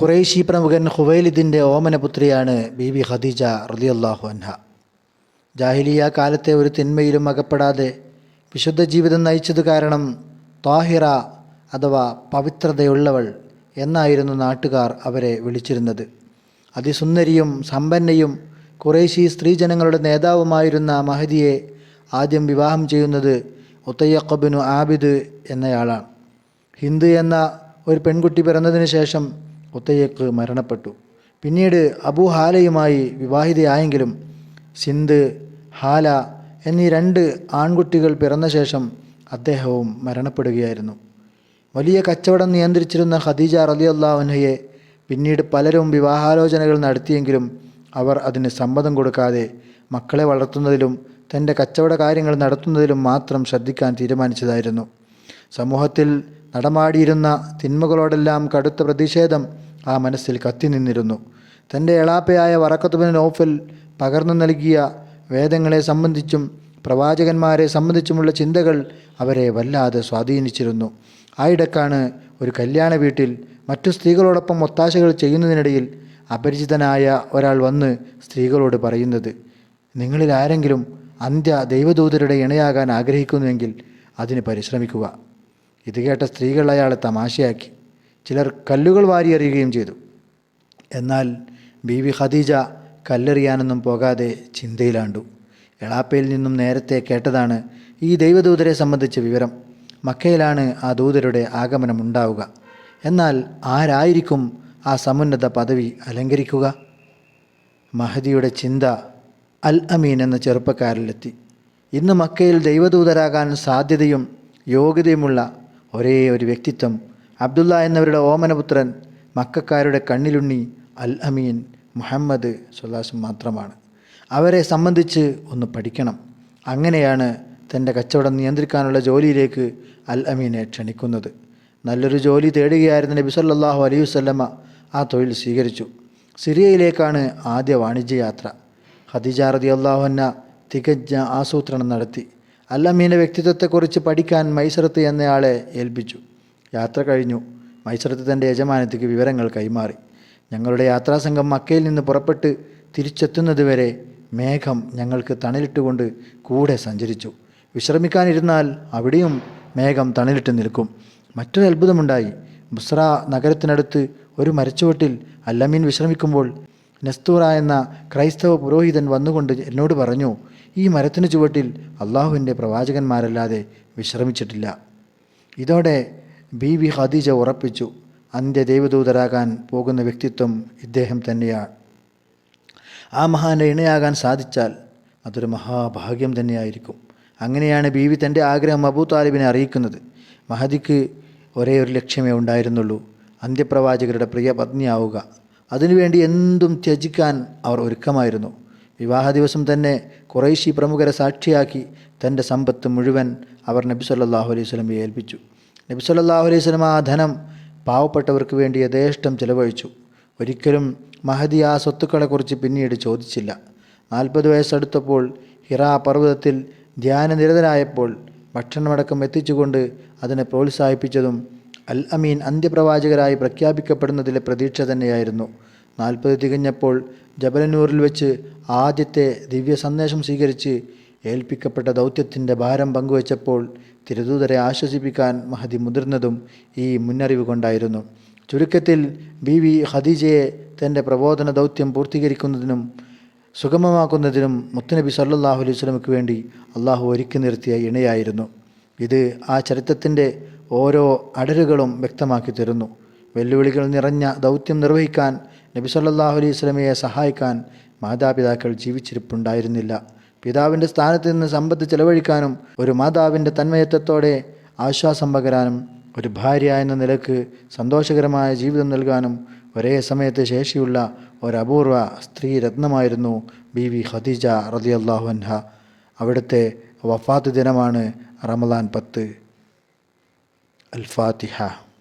ഖുറൈശി പ്രമുഖൻ ഹുവൈലിദിന്റെ ഓമനപുത്രിയാണ് ബി വി ഖദീജ റളിയല്ലാഹു അൻഹ. ജാഹിലിയ കാലത്തെ ഒരു തിന്മയിലും അകപ്പെടാതെ വിശുദ്ധ ജീവിതം നയിച്ചത് കാരണം താഹിറ അഥവാ പവിത്രതയുള്ളവൾ എന്നായിരുന്നു നാട്ടുകാർ അവരെ വിളിച്ചിരുന്നത്. അതിസുന്ദരിയും സമ്പന്നയും കുറേശി സ്ത്രീജനങ്ങളുടെ നേതാവുമായിരുന്ന മഹദിയെ ആദ്യം വിവാഹം ചെയ്യുന്നത് ഉത്തയ്യക്കബിനു ആബിദ് എന്നയാളാണ്. ഹിന്ദു എന്ന ഒരു പെൺകുട്ടി പിറന്നതിന് ശേഷം ഉത്തയ്യക്ക് മരണപ്പെട്ടു. പിന്നീട് അബു ഹാലയുമായി വിവാഹിതയായെങ്കിലും സിന്ധ് ഹാല എന്നീ രണ്ട് ആൺകുട്ടികൾ പിറന്ന ശേഷം അദ്ദേഹവും മരണപ്പെടുകയായിരുന്നു. വലിയ കച്ചവടം നിയന്ത്രിച്ചിരുന്ന ഖദീജ റലിയല്ലാഹുനയെ പിന്നീട് പലരും വിവാഹാലോചനകൾ നടത്തിയെങ്കിലും അവർ അതിന് സമ്മതം കൊടുക്കാതെ മക്കളെ വളർത്തുന്നതിലും തന്റെ കച്ചവട കാര്യങ്ങൾ നടത്തുന്നതിലും മാത്രം ശ്രദ്ധിക്കാൻ തീരുമാനിച്ചതായിരുന്നു. സമൂഹത്തിൽ നടമാടിയിരുന്ന തിന്മകളോടെല്ലാം കടുത്ത പ്രതിഷേധം ആ മനസ്സിൽ കത്തി നിന്നിരുന്നു. തന്റെ എളാപ്പയായ വറക്കത്തുബിൻ നോഫൽ പകർന്നു നൽകിയ വേദങ്ങളെ സംബന്ധിച്ചും പ്രവാചകന്മാരെ സംബന്ധിച്ചുമുള്ള ചിന്തകൾ അവരെ വല്ലാതെ സ്വാധീനിച്ചിരുന്നു. ആയിടക്കാണ് ഒരു കല്യാണ വീട്ടിൽ മറ്റു സ്ത്രീകളോടൊപ്പം ഒത്താശകൾ ചെയ്യുന്നതിനിടയിൽ അപരിചിതനായ ഒരാൾ വന്ന് സ്ത്രീകളോട് പറയുന്നത് നിങ്ങളിൽ ആരെങ്കിലും അന്ത്യ ദൈവദൂതരുടെ ഇണയാകാൻ ആഗ്രഹിക്കുന്നുവെങ്കിൽ അതിന് പരിശ്രമിക്കുക ഇത് കേട്ട സ്ത്രീകൾ അയാളെ തമാശയാക്കി. ചിലർ കല്ലുകൾ വാരിയെറിയുകയും ചെയ്തു. എന്നാൽ ബീവി ഖദീജ കല്ലെറിയാനൊന്നും പോകാതെ ചിന്തയിലാണ്ടു. എളാപ്പയിൽ നിന്നും നേരത്തെ കേട്ടതാണ് ഈ ദൈവദൂതരെ സംബന്ധിച്ച വിവരം. മക്കയിലാണ് ആ ദൂതരുടെ ആഗമനം ഉണ്ടാവുക എന്നാൽ ആരായിരിക്കും ആ സമുന്നത പദവി അലങ്കരിക്കുക? മഹദിയുടെ ചിന്ത അൽ അമീൻ എന്ന ചെറുപ്പക്കാരിലെത്തി. ഇന്ന് മക്കയിൽ ദൈവദൂതരാകാൻ സാധ്യതയും യോഗ്യതയുമുള്ള ഒരേ ഒരു വ്യക്തിത്വം അബ്ദുള്ള എന്നവരുടെ ഓമനപുത്രൻ മക്കാരുടെ കണ്ണിലുണ്ണി അൽ അമീൻ മുഹമ്മദ് സുല്ലാസും മാത്രമാണ്. അവരെ സംബന്ധിച്ച് ഒന്ന് പഠിക്കണം. അങ്ങനെയാണ് തന്റെ കച്ചവടം നിയന്ത്രിക്കാനുള്ള ജോലിയിലേക്ക് അൽ അമീനെ ക്ഷണിക്കുന്നത്. നല്ലൊരു ജോലി തേടുകയായിരുന്ന നബി സല്ലാഹു അലൈഹി ആ തൊഴിൽ സ്വീകരിച്ചു. സിറിയയിലേക്കാണ് ആദ്യ വാണിജ്യയാത്ര. ഖദീജ റതി അള്ളാഹുന്ന തികഞ്ഞ ആസൂത്രണം നടത്തി. അല്ലമീന്റെ വ്യക്തിത്വത്തെക്കുറിച്ച് പഠിക്കാൻ മൈസറത്ത് എന്നയാളെ ഏൽപ്പിച്ചു. യാത്ര കഴിഞ്ഞു. മൈസൂരത്ത് തന്റെ യജമാനത്തിക്ക് വിവരങ്ങൾ കൈമാറി. ഞങ്ങളുടെ യാത്രാസംഘം മക്കയിൽ നിന്ന് പുറപ്പെട്ട് തിരിച്ചെത്തുന്നതുവരെ മേഘം ഞങ്ങൾക്ക് തണലിട്ടുകൊണ്ട് കൂടെ സഞ്ചരിച്ചു. വിശ്രമിക്കാനിരുന്നാൽ അവിടെയും മേഘം തണലിട്ട് നിൽക്കും. മറ്റൊരു അത്ഭുതമുണ്ടായി. ബുസ്ര നഗരത്തിനടുത്ത് ഒരു മരച്ചുവട്ടിൽ അല്ലമീൻ വിശ്രമിക്കുമ്പോൾ നെസ്തൂറ എന്ന ക്രൈസ്തവ പുരോഹിതൻ വന്നുകൊണ്ട് എന്നോട് പറഞ്ഞു ഈ മരത്തിന് ചുവട്ടിൽ അള്ളാഹുവിന്റെ പ്രവാചകന്മാരല്ലാതെ വിശ്രമിച്ചിട്ടില്ല. ഇതോടെ ബി വി ഖദീജ ഉറപ്പിച്ചു അന്ത്യ ദൈവദൂതരാകാൻ പോകുന്ന വ്യക്തിത്വം ഇദ്ദേഹം തന്നെയാണ്. ആ മഹാന്റെ ഇണയാകാൻ സാധിച്ചാൽ അതൊരു മഹാഭാഗ്യം തന്നെയായിരിക്കും. അങ്ങനെയാണ് ബീവി തന്റെ ആഗ്രഹം അബൂ താലിബിനെ അറിയിക്കുന്നത്. മഹദിക്ക് ഒരേ ഒരു ലക്ഷ്യമേ ഉണ്ടായിരുന്നുള്ളൂ അന്ത്യപ്രവാചകരുടെ പ്രിയ പത്നിയാവുക. അതിനുവേണ്ടി എന്തും ത്യജിക്കാൻ അവർ ഒരുക്കമായിരുന്നു. വിവാഹ ദിവസം തന്നെ കുറേശി പ്രമുഖരെ സാക്ഷിയാക്കി തന്റെ സമ്പത്ത് മുഴുവൻ അവർ നബി സല്ലാഹു അലൈഹി സ്വലമയെ ഏൽപ്പിച്ചു. നബി സല്ലല്ലാഹു അലൈഹി സ്വലം ആ ധനം പാവപ്പെട്ടവർക്ക് വേണ്ടി യഥേഷ്ടം ചിലവഴിച്ചു. ഒരിക്കലും മഹദി ആ സ്വത്തുക്കളെക്കുറിച്ച് പിന്നീട് ചോദിച്ചില്ല. നാൽപ്പത് വയസ്സെടുത്തപ്പോൾ ഹിറ പർവതത്തിൽ ധ്യാനനിരതരായപ്പോൾ ഭക്ഷണമടക്കം എത്തിച്ചുകൊണ്ട് അതിനെ പ്രോത്സാഹിപ്പിച്ചതും അൽ അമീൻ അന്ത്യപ്രവാചകരായി പ്രഖ്യാപിക്കപ്പെടുന്നതിലെ പ്രതീക്ഷ തന്നെയായിരുന്നു. നാൽപ്പത് തികഞ്ഞപ്പോൾ ജബലനൂറിൽ വെച്ച് ആദ്യത്തെ ദിവ്യ സന്ദേശം സ്വീകരിച്ച് ഏൽപ്പിക്കപ്പെട്ട ദൗത്യത്തിന്റെ ഭാരം പങ്കുവച്ചപ്പോൾ തിരുദൂതരെ ആശ്വസിപ്പിക്കാൻ മഹതി മുതിർന്നതും ഈ മുന്നറിവ് കൊണ്ടായിരുന്നു. ചുരുക്കത്തിൽ ബി വി ഖദീജയെ തന്റെ പ്രബോധന ദൗത്യം പൂർത്തീകരിക്കുന്നതിനും സുഗമമാക്കുന്നതിനും മുത്തുനബി സല്ലാഹു അലൈഹി സ്വലമുക്ക് വേണ്ടി അള്ളാഹു ഒരുക്കി നിർത്തിയ ഇണയായിരുന്നു. ഇത് ആ ചരിത്രത്തിന്റെ ഓരോ അടരുകളും വ്യക്തമാക്കി തരുന്നു. വെല്ലുവിളികൾ നിറഞ്ഞ ദൗത്യം നിർവഹിക്കാൻ നബി സല്ലാഹു അലൈഹി സ്വലമയെ സഹായിക്കാൻ മാതാപിതാക്കൾ ജീവിച്ചിരിപ്പുണ്ടായിരുന്നില്ല. പിതാവിന്റെ സ്ഥാനത്ത് നിന്ന് സമ്പത്ത് ചെലവഴിക്കാനും ഒരു മാതാവിന്റെ തന്മയത്വത്തോടെ ആശ്വാസം പകരാനും ഒരു ഭാര്യ എന്ന നിലയ്ക്ക് സന്തോഷകരമായ ജീവിതം നൽകാനും ഒരേ സമയത്ത് ശേഷിയുള്ള ഒരപൂർവ സ്ത്രീ രത്നമായിരുന്നു ബി വി ഖദീജ റളിയല്ലാഹു അൻഹ. അവിടുത്തെ വഫാത്ത് ദിനമാണ് റമദാൻ പത്ത്. അൽ ഫാത്തിഹ.